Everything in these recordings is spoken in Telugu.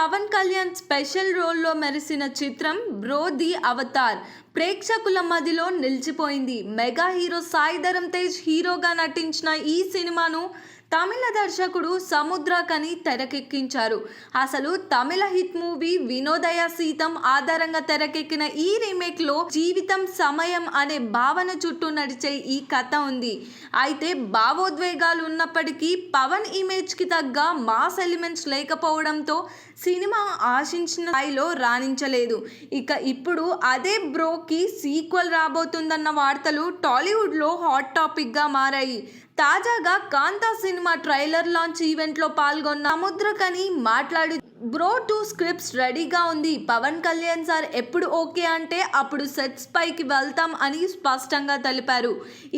పవన్ కళ్యాణ్ స్పెషల్ రోల్లో మెరిసిన చిత్రం బ్రో ది అవతార్ ప్రేక్షకుల మదిలో నిలిచిపోయింది. మెగా హీరో సాయి ధరమ్ తేజ్ హీరోగా నటించిన ఈ సినిమాను తమిళ దర్శకుడు సముద్రకని తెరకెక్కించారు. అసలు తమిళ హిట్ మూవీ వినోదయ సీతం ఆధారంగా తెరకెక్కిన ఈ రీమేక్లో జీవితం సమయం అనే భావన చుట్టూ నడిచే ఈ కథ ఉంది. అయితే భావోద్వేగాలు ఉన్నప్పటికీ పవన్ ఇమేజ్కి తగ్గ మాస్ ఎలిమెంట్స్ లేకపోవడంతో సినిమా ఆశించిన స్థాయిలో రాణించలేదు. ఇక ఇప్పుడు అదే బ్రోకి సీక్వెల్ రాబోతుందన్న వార్తలు టాలీవుడ్లో హాట్ టాపిక్గా మారాయి. తాజాగా కాంతా సినిమా ట్రైలర్ లాంచ్ ఈవెంట్లో పాల్గొన్న సముద్రకని మాట్లాడి బ్రో టూ స్క్రిప్ట్స్ రెడీగా ఉంది. పవన్ కళ్యాణ్ సార్ ఎప్పుడు ఓకే అంటే అప్పుడు సెట్స్ పైకి వెళ్తాం అని స్పష్టంగా తెలిపారు.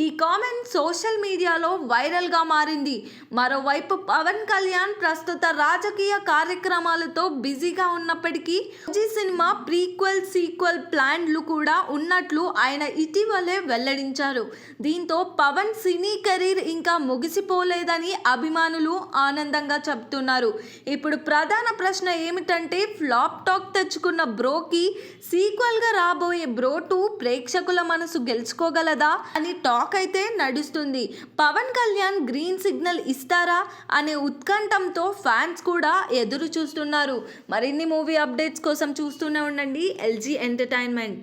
ఈ కామెంట్ సోషల్ మీడియాలో వైరల్గా మారింది. మరోవైపు పవన్ కళ్యాణ్ ప్రస్తుత రాజకీయ కార్యక్రమాలతో బిజీగా ఉన్నప్పటికీ ఈ సినిమా ప్రీక్వెల్ సీక్వెల్ ప్లాన్లు కూడా ఉన్నట్లు ఆయన ఇటీవలే వెల్లడించారు. దీంతో పవన్ సినీ కెరీర్ ఇంకా ముగిసిపోలేదని అభిమానులు ఆనందంగా చెప్తున్నారు ఇప్పుడు ప్రధాన ప్రశ్న ఏమిటంటే ఫ్లాప్ టాక్ తెచ్చుకున్న బ్రోకి సీక్వెల్గా రాబోయే బ్రో టూ ప్రేక్షకుల మనసు గెలుచుకోగలదా అని టాక్ అయితే నడుస్తుంది. పవన్ కళ్యాణ్ గ్రీన్ సిగ్నల్ ఇస్తారా అనే ఉత్కంఠంతో ఫ్యాన్స్ కూడా ఎదురు చూస్తున్నారు మరిన్ని మూవీ అప్డేట్స్ కోసం చూస్తూనే ఉండండి. LG entertainment.